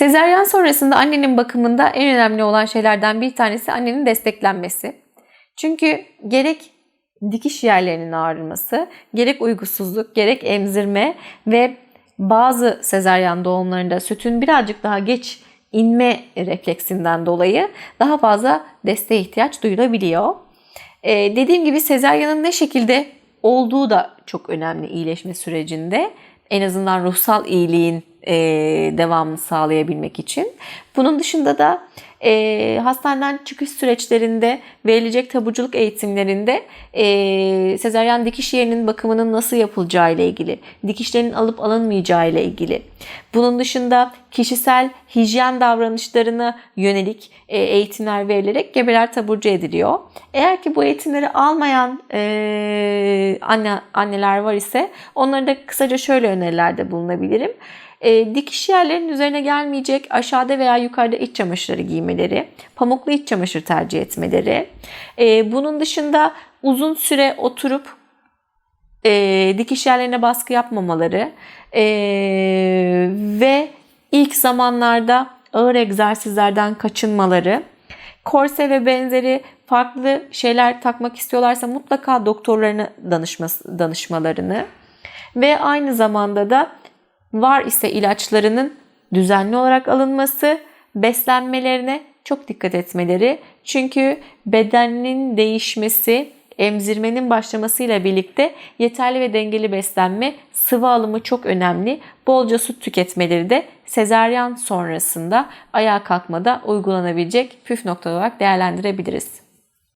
Sezaryen sonrasında annenin bakımında en önemli olan şeylerden bir tanesi annenin desteklenmesi. Çünkü gerek dikiş yerlerinin ağrıması, gerek uygusuzluk, gerek emzirme ve bazı sezaryen doğumlarında sütün birazcık daha geç inme refleksinden dolayı daha fazla desteğe ihtiyaç duyulabiliyor. Ee, dediğim gibi sezaryenin ne şekilde olduğu da çok önemli iyileşme sürecinde. En azından ruhsal iyiliğin e, sağlayabilmek için. Bunun dışında da e, hastaneden çıkış süreçlerinde verilecek taburculuk eğitimlerinde e, sezaryen dikiş yerinin bakımının nasıl yapılacağı ile ilgili, dikişlerin alıp alınmayacağı ile ilgili. Bunun dışında kişisel hijyen davranışlarına yönelik e, eğitimler verilerek gebeler taburcu ediliyor. Eğer ki bu eğitimleri almayan e, anne anneler var ise onlara da kısaca şöyle önerilerde bulunabilirim. E, dikiş yerlerinin üzerine gelmeyecek aşağıda veya yukarıda iç çamaşırları giymeleri, pamuklu iç çamaşır tercih etmeleri. E, bunun dışında uzun süre oturup e, dikiş yerlerine baskı yapmamaları e, ve ilk zamanlarda ağır egzersizlerden kaçınmaları, korse ve benzeri farklı şeyler takmak istiyorlarsa mutlaka doktorlarına danışmalarını ve aynı zamanda da var ise ilaçlarının düzenli olarak alınması, beslenmelerine çok dikkat etmeleri. Çünkü bedenin değişmesi, emzirmenin başlamasıyla birlikte yeterli ve dengeli beslenme, sıvı alımı çok önemli. Bolca süt tüketmeleri de sezaryen sonrasında ayağa kalkmada uygulanabilecek püf nokta olarak değerlendirebiliriz.